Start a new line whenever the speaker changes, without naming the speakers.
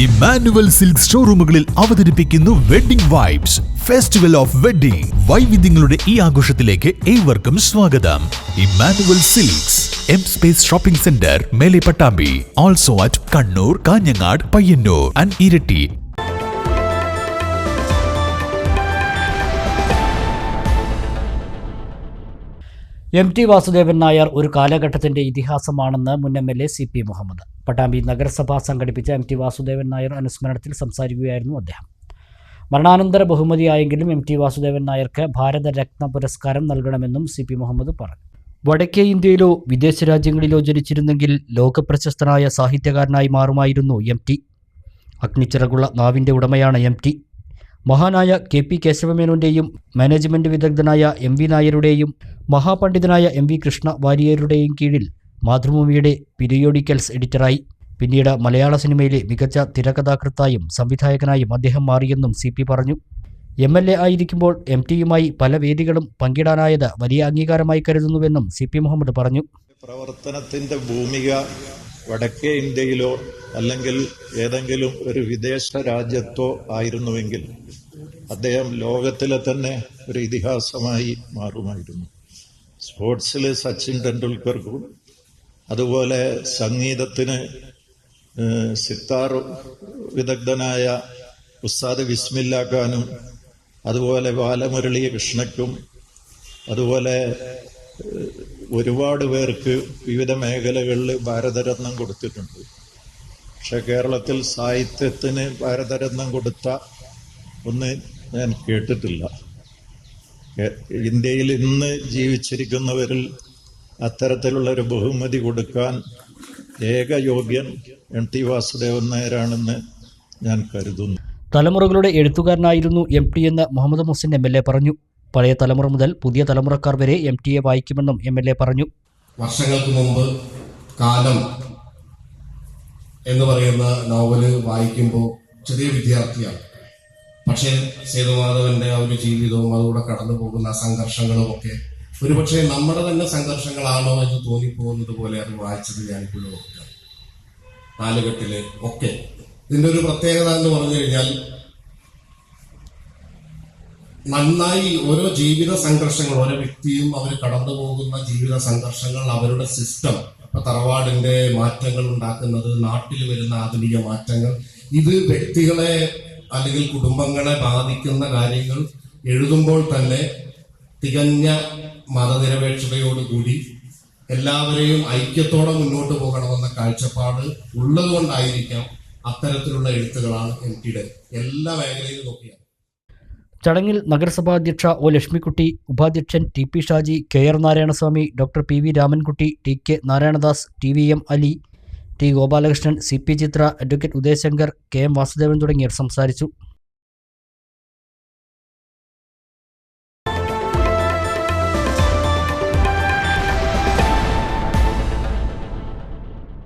Emmanuel silk ഷോറൂമുകളിൽ അവതരിപ്പിക്കുന്നു wedding vibes. Festival of wedding വൈവിധ്യങ്ങളുടെ ഈ ആഘോഷത്തിലേക്ക് ഏവർക്കും സ്വാഗതം. Emmanuel Silks M space shopping centre Mele Pattambi also at Kannur Kanhangad Payyanur. And Iritty
M T Vasudevan Nair ഒരു കാലഘട്ടത്തിന്റെ ഇതിഹാസമാണെന്ന് മുൻ M L A C P Muhammad. Pattambi നഗരസഭ സംഘടിപ്പിച്ച എം ടി വാസുദേവൻ നായർ അനുസ്മരണത്തിൽ സംസാരിക്കുകയായിരുന്നു അദ്ദേഹം. മരണാനന്തര ബഹുമതിയായെങ്കിലും എം ടി വാസുദേവൻ നായർക്ക് ഭാരത ഭാരതരത്ന പുരസ്കാരം നൽകണമെന്നും സി പി മുഹമ്മദ് പറഞ്ഞു. വടക്കേ ഇന്ത്യയിലോ വിദേശ രാജ്യങ്ങളിലോ ജനിച്ചിരുന്നെങ്കിൽ ലോകപ്രശസ്തനായ സാഹിത്യകാരനായി മാറുമായിരുന്നു എം ടി. അഗ്നിച്ചിറകുള്ള നാവിന്റെ ഉടമയാണ് എം ടി. മഹാനായ കെ പി കേശവമേനോന്റെയും മാനേജ്മെന്റ് വിദഗ്ധനായ എം വി നായരുടെയും മഹാപണ്ഡിതനായ എം വി കൃഷ്ണ വാര്യരുടെയും കീഴിൽ മാതൃഭൂമിയുടെ പിരിയോഡിക്കൽസ് എഡിറ്ററായി. പിന്നീട് മലയാള സിനിമയിലെ മികച്ച തിരക്കഥാകൃത്തായും സംവിധായകനായും അദ്ദേഹം മാറിയെന്നും സി പി പറഞ്ഞു. എം എൽ എ ആയിരിക്കുമ്പോൾ എം ടിയുമായി പല വേദികളും പങ്കിടാനായത് വലിയ അംഗീകാരമായി കരുതുന്നുവെന്നും സി പി മുഹമ്മദ് പറഞ്ഞു.
പ്രവർത്തനത്തിന്റെ ഭൂമിക വടക്കേ ഇന്ത്യയിലോ അല്ലെങ്കിൽ ഏതെങ്കിലും ഒരു വിദേശ രാജ്യത്തോ ആയിരുന്നുവെങ്കിൽ അദ്ദേഹം ലോകത്തിലെ തന്നെ ഒരു ഇതിഹാസമായി മാറുമായിരുന്നു. സ്പോർട്സിൽ സച്ചിൻ ടെണ്ടുൽക്കർക്കും അതുപോലെ സംഗീതത്തിന് സിത്താർ വിദഗ്ധനായ ഉസ്താദ് വിസ്മില്ല ഖാനും അതുപോലെ ബാലമുരളി കൃഷ്ണയ്ക്കും അതുപോലെ ഒരുപാട് പേർക്ക് വിവിധ മേഖലകളിൽ ഭാരതരത്നം കൊടുത്തിട്ടുണ്ട്. പക്ഷെ കേരളത്തിൽ സാഹിത്യത്തിന് ഭാരതരത്നം കൊടുത്ത ഒന്ന് ഞാൻ കേട്ടിട്ടില്ല. ഇന്ത്യയിൽ ഇന്ന് ജീവിച്ചിരിക്കുന്നവരിൽ അത്തരത്തിലുള്ള ഒരു ബഹുമതി കൊടുക്കാൻ ഏക യോഗ്യൻ എം ടി വാസുദേവൻ നായരാണെന്ന് ഞാൻ കരുതുന്നു.
തലമുറകളുടെ എഴുത്തുകാരനായിരുന്നു എം ടി എന്ന് Muhammad Muhsin M L A പറഞ്ഞു. പഴയ തലമുറ മുതൽ പുതിയ തലമുറക്കാർ വരെ എം ടിയെ വായിക്കുമെന്നും എം എൽ എ പറഞ്ഞു.
വർഷങ്ങൾക്ക് മുമ്പ് കാലം എന്ന് പറയുന്ന നോവൽ വായിക്കുമ്പോൾ ചെറിയ വിദ്യാർത്ഥിയാണ്. പക്ഷേ സേതുമാധവന്റെ ആ ഒരു ജീവിതവും അതുകൂടെ കടന്നു പോകുന്ന സംഘർഷങ്ങളും ഒക്കെ ഒരുപക്ഷെ നമ്മുടെ തന്നെ സംഘർഷങ്ങളാണോ എന്ന് തോന്നിപ്പോകുന്നത് പോലെ അത് വായിച്ചത് ഞാനിപ്പോഴും ഓർക്കാം നാലുകെട്ടിൽ ഒക്കെ. ഇതിന്റെ ഒരു പ്രത്യേകത എന്ന് പറഞ്ഞു കഴിഞ്ഞാൽ നന്നായി ഓരോ ജീവിത സംഘർഷങ്ങൾ ഓരോ വ്യക്തിയും അവർ കടന്നു പോകുന്ന ജീവിത സംഘർഷങ്ങൾ അവരുടെ സിസ്റ്റം ഇപ്പൊ തറവാടിന്റെ മാറ്റങ്ങൾ ഉണ്ടാക്കുന്നത് നാട്ടിൽ വരുന്ന ആധുനിക മാറ്റങ്ങൾ ഇത് വ്യക്തികളെ അല്ലെങ്കിൽ കുടുംബങ്ങളെ ബാധിക്കുന്ന കാര്യങ്ങൾ എഴുതുമ്പോൾ തന്നെ തികഞ്ഞ മതനിരപേക്ഷതയോടുകൂടി എല്ലാവരെയും ഐക്യത്തോടെ മുന്നോട്ട് പോകണമെന്ന കാഴ്ചപ്പാട് ഉള്ളതുകൊണ്ടായിരിക്കാം അത്തരത്തിലുള്ള എഴുത്തുകളാണ് എം ടിയുടെ എല്ലാ മേഖലയിലും നോക്കിയാൽ.
ചടങ്ങിൽ നഗരസഭാ അധ്യക്ഷ ഒ ലക്ഷ്മിക്കുട്ടി ഉപാധ്യക്ഷൻ T P Shaji K R Narayanaswamy doctor P V Ramankutty T K Narayanadas T V M Ali T Gopalakrishnan C P Chithra advocate Udayashankar K M Vasudevan തുടങ്ങിയവർ സംസാരിച്ചു.